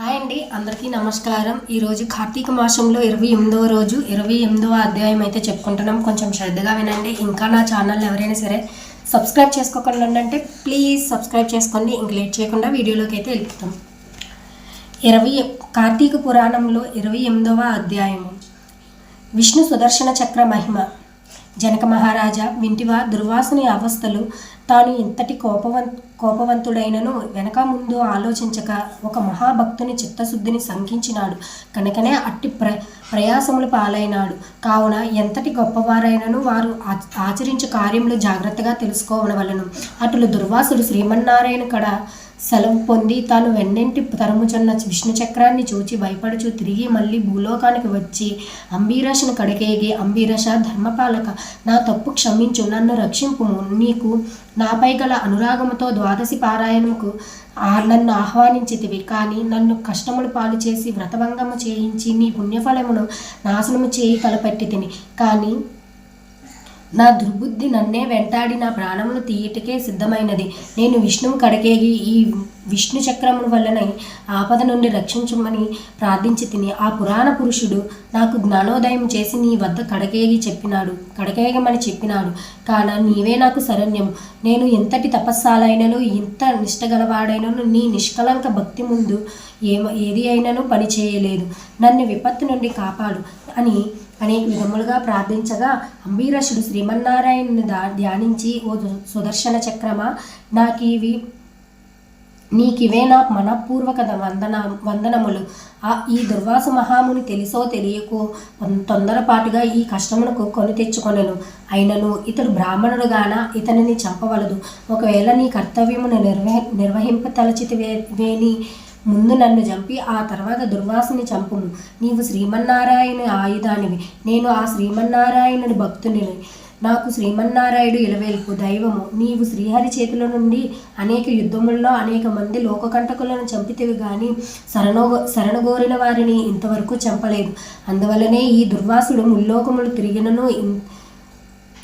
Hi అండి అందరికీ నమస్కారం. ఈరోజు కార్తీక మాసంలో ఇరవై ఎనిమిదవ రోజు ఇరవై ఎనిమిదవ అధ్యాయం అయితే చెప్పుకుంటున్నాం. కొంచెం శ్రద్ధగా వినండి. ఇంకా నా ఛానల్ ఎవరైనా సరే సబ్స్క్రైబ్ చేసుకోకుండా ఉండంటే ప్లీజ్ సబ్స్క్రైబ్ చేసుకోండి. ఇంక లేట్ చేయకుండా వీడియోలోకి అయితే వెళ్తాం. ఇరవై కార్తీక పురాణంలో ఇరవై ఎనిమిదవ అధ్యాయము. విష్ణు సుదర్శన చక్ర మహిమ. జనక మహారాజా వింటివా దుర్వాసుని అవస్థలు తాను ఇంతటి కోపవం కోపవంతుడైనను వెనక ముందు ఆలోచించక ఒక మహాభక్తుని చిత్తశుద్ధిని శంకించినాడు. కనుకనే అట్టి ప్ర ప్రయాసములు పాలైనాడు. కావున ఎంతటి గొప్పవారైనను వారు ఆచరించే ఆచరించు కార్యములు జాగ్రత్తగా తెలుసుకోవలవలను అటులు దుర్వాసుడు శ్రీమన్నారాయణ కడ సెలవు పొంది తాను వెన్నెంటి తరుముచున్న విష్ణు చక్రాన్ని చూచి భయపడుచు తిరిగి మళ్ళీ భూలోకానికి వచ్చి అంబీరాశను కడకేగి అంబీరష ధర్మపాలక నా తప్పు క్షమించు నన్ను రక్షింపు నీకు నాపై గల అనురాగముతో ద్వాదశి పారాయణముకు నన్ను ఆహ్వానించితివి. కానీ నన్ను కష్టములు పాలు చేసి వ్రతభంగము చేయించి నీ పుణ్యఫలమును నాశనము చేయి తలపెట్టి తిని కానీ నా దుర్బుద్ధి నన్నే వెంటాడి నా ప్రాణమును తీయటకే సిద్ధమైనది. నేను విష్ణువు కడకేగి ఈ విష్ణు చక్రము వలన ఆపద నుండి రక్షించమని ప్రార్థించి తిని ఆ పురాణ పురుషుడు నాకు జ్ఞానోదయం చేసి నీ వద్ద కడకేగి చెప్పినాడు కడకేగమని చెప్పినాడు. కాన నీవే నాకు శరణ్యము. నేను ఎంతటి తపస్సాలైనను ఇంత నిష్టగలవాడైనను నీ నిష్కలంక భక్తి ముందు ఏ ఏది అయినను పని చేయలేదు. నన్ను విపత్తు నుండి కాపాడు అని అనేక విధములుగా ప్రార్థించగా అంబీరసుడు శ్రీమన్నారాయణ్ని ధ్యానించి ఓ దు- సుదర్శన చక్రమా నాకివి నీకివే నా మనపూర్వక వందన వందనములు. ఆ ఈ దుర్వాస మహాముని తెలుసో తెలియకో తొందరపాటుగా ఈ కష్టమునకు కొని తెచ్చుకొనెను. అయినను ఇతడు బ్రాహ్మణుడు గాన ఇతనిని చంపవలదు. ఒకవేళ నీ కర్తవ్యమును నిర్వహి నిర్వహింప తలచితివే వేని ముందు నన్ను చంపి ఆ తర్వాత దుర్వాసుని చంపుము. నీవు శ్రీమన్నారాయణ ఆయుధానివి. నేను ఆ శ్రీమన్నారాయణుని భక్తుని నాకు శ్రీమన్నారాయుడు ఇలవేల్పు. దైవము. నీవు శ్రీహరి చేతుల నుండి అనేక యుద్ధముల్లో అనేక మంది లోకకంటకులను చంపితివి గాని శరణో శరణగోరిన వారిని ఇంతవరకు చంపలేదు. అందువలనే ఈ దుర్వాసుడు ముల్లోకములు తిరిగినను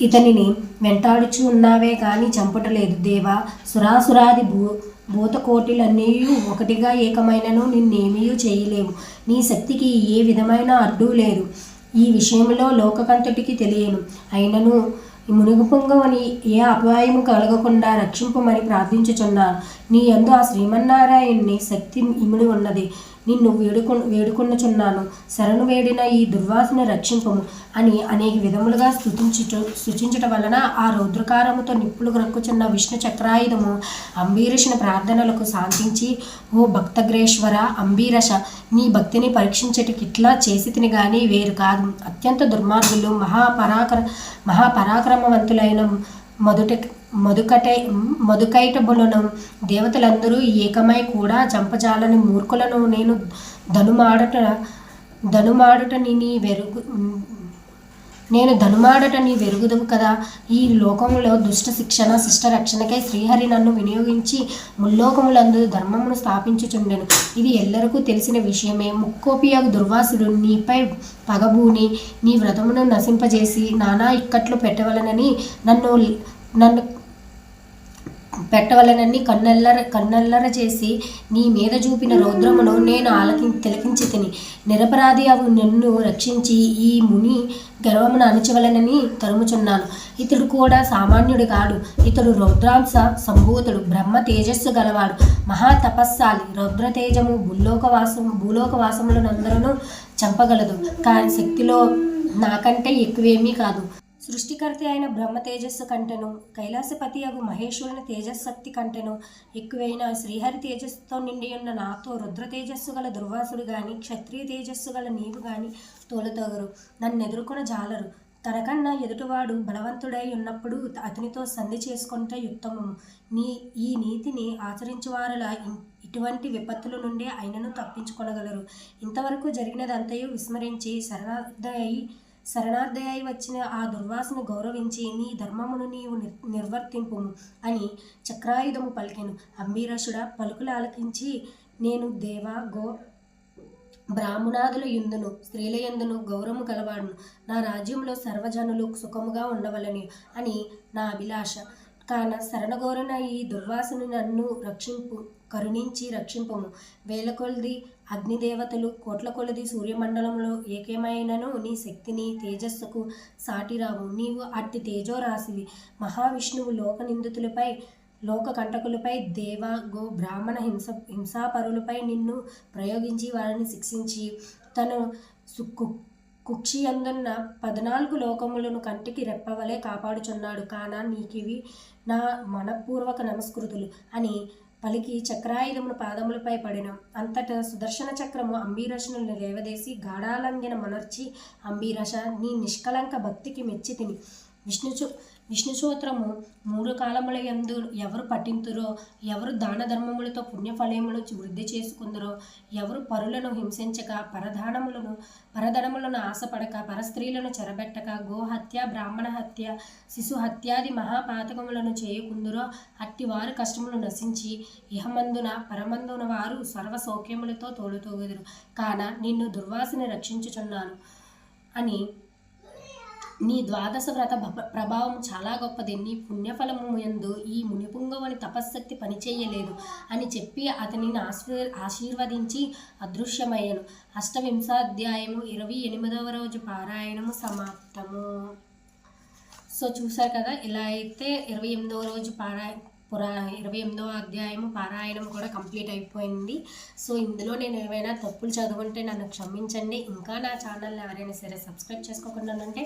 ఇతనిని వెంటాడుచు ఉన్నావే కానీ చంపటలేదు. దేవా సురాసురాది భూ భూతకోటిలన్నీ ఒకటిగా ఏకమైనను నిన్నేమీ చేయలేవు. నీ శక్తికి ఏ విధమైన అడ్డు లేదు. ఈ విషయంలో లోకకంతటికి తెలియను. అయినను మునిగిపొంగవని ఏ అపాయము కలగకుండా రక్షింపమని ప్రార్థించుచున్నాను నీ యందు ఆ శ్రీమన్నారాయణ్ణి శక్తి ఇమిడి ఉన్నది. నిన్ను వేడుకొ వేడుకొనుచున్నాను. శరణు వేడిన ఈ దుర్వాసన రక్షింపము అని అనేక విధములుగా స్తుతించుట సూచించట వలన ఆ రౌద్రకారముతో నిప్పులు గ్రక్కుచున్న విష్ణు చక్రాయుధము అంబీరషుని ప్రార్థనలకు శాంతించి ఓ భక్తగ్రేశ్వర అంబీరష నీ భక్తిని పరీక్షించటికిట్లా చేసి తిని గాని వేరు కాదు. అత్యంత దుర్మార్గులు మహాపరాక్ర పరాక్రమవంతులైన మొదట మధుకటై మధుకైటబులను దేవతలందరూ ఏకమై కూడా చంపజాలని మూర్ఖులను నేను ధనుమాడట ధనుమాడుట నీ నీ వెరుగు నేను ధనుమాడట నీ వెరుగుదవు కదా. ఈ లోకంలో దుష్ట శిక్షణ శిష్ట రక్షణకై శ్రీహరి నన్ను వినియోగించి ముల్లోకములందు ధర్మమును స్థాపించుచుండెను. ఇది ఎల్లరికూ తెలిసిన విషయమే. ముక్కోపియగు దుర్వాసుడు నీపై పగబూని నీ వ్రతమును నశింపజేసి నానా ఇక్కట్లు పెట్టవలనని నన్ను నన్ను పెట్టవలనని కన్నెల్లర కన్నెల్లర చేసి నీ మీద చూపిన రౌద్రమును నేను ఆలకి తిలకించి తిని. నిరపరాధి అవు నిన్ను రక్షించి ఈ ముని గర్వమును అణచవలనని తరుముచున్నాను. ఇతడు కూడా సామాన్యుడు కాడు. ఇతడు రౌద్రాంశ సంభూతుడు బ్రహ్మ తేజస్సు గలవాడు. మహా తపస్సాలి. రౌద్రతేజము తేజము భూలోకవాసం భూలోకవాసములనందరూ చంపగలదు. కానీ శక్తిలో నాకంటే ఎక్కువేమీ కాదు. సృష్టికర్త అయిన బ్రహ్మ తేజస్సు కంటెను కైలాసపతి అగు మహేశ్వరుని తేజశక్తి కంటెను ఎక్కువైన శ్రీహరి తేజస్సుతో నిండి ఉన్న నాతో రుద్ర తేజస్సు గల దుర్వాసుడు గాని క్షత్రియ తేజస్సు గల నీవు గాని తోలతోగరు. నన్ను ఎదుర్కొన జాలరు. తనకన్నా ఎదుటివాడు బలవంతుడై ఉన్నప్పుడు అతనితో సంధి చేసుకుంటే యుక్తము నీ ఈ నీతిని ఆచరించువారుల ఇటువంటి విపత్తుల నుండి ఆయనను తప్పించుకొనగలరు. ఇంతవరకు జరిగినదంతయు విస్మరించి శరణార్థయి వచ్చిన ఆ దుర్వాసను గౌరవించి నీ ధర్మమును నీవు నిర్వర్తింపు అని చక్రాయుధము పలికెను. అంబీరసుడ పలుకులు ఆలకించి నేను దేవా గో బ్రాహ్మణాదుల యుందును స్త్రీల యందును గౌరవము కలవాడును నా రాజ్యంలో సర్వజనులు సుఖముగా ఉండవలని అని నా అభిలాష. కాన శరణగోరన ఈ దుర్వాసుని నన్ను రక్షింపు కరుణించి రక్షింపము. వేల కొలది అగ్నిదేవతలు కోట్ల కొలది సూర్యమండలంలో ఏకేమైనను నీ శక్తిని తేజస్సుకు సాటిరావు. నీవు అట్టి తేజోరాశివి. మహావిష్ణువు లోక నిందితులపై లోక కంటకులపై దేవ గో బ్రాహ్మణ హింస హింసాపరులపై నిన్ను ప్రయోగించి వారిని శిక్షించి తను సుక్కు కుక్షి అందున్న పద్నాలుగు లోకములను కంటికి రెప్పవలే కాపాడుచున్నాడు. కానా నీకివి నా మనపూర్వక నమస్కృతులు అని పలికి చక్రాయుధమును పాదములపై పడిన. అంతటా సుదర్శన చక్రము అంబీరసును లేవదేసి గాఢాలంగిన మనర్చి అంబీరస నీ నిష్కలంక భక్తికి మెచ్చి తిని. విష్ణు సూత్రము మూడు కాలముల ఎందు ఎవరు పఠింతురో ఎవరు దాన ధర్మములతో పుణ్యఫలములు వృద్ధి చేసుకుందరో ఎవరు పరులను హింసించక పరధానములను పరధనములను ఆశపడక పరస్త్రీలను చెరబెట్టక గోహత్య బ్రాహ్మణ హత్య శిశు హత్యాది మహాపాతకములను చేయకుందురో అట్టి వారు కష్టములు నశించి ఇహమందున పరమందున వారు సర్వ సౌఖ్యములతో తోడుతోగుదురు కాన నిన్ను దుర్వాసని రక్షించుచున్నాను అని నీ ద్వాదశ వ్రత ప్రభావం చాలా గొప్పది. నీ పుణ్యఫలము యందు ఈ మునిపుంగవని తపశ్శక్తి పనిచేయలేదు అని చెప్పి అతనిని ఆశీ ఆశీర్వదించి అదృశ్యమయ్యను. అష్టవింశాధ్యాయము ఇరవై ఎనిమిదవ రోజు పారాయణము సమాప్తము. సో చూసారు కదా ఇలా అయితే ఇరవై ఎనిమిదవ రోజు పారాయణ పురా ఇరవై ఎనిమిదవ అధ్యాయము పారాయణం కూడా కంప్లీట్ అయిపోయింది. సో ఇందులో నేను ఏమైనా తప్పులు చదువుంటే నన్ను క్షమించండి. ఇంకా నా ఛానల్ని ఎవరైనా సరే సబ్స్క్రైబ్ చేసుకోకుండా ఉంటే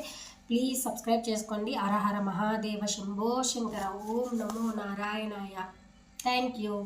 ప్లీజ్ సబ్స్క్రైబ్ చేసుకోండి. అరహర మహాదేవ శంభో శంకర. ఓం నమో నారాయణాయ. Thank you.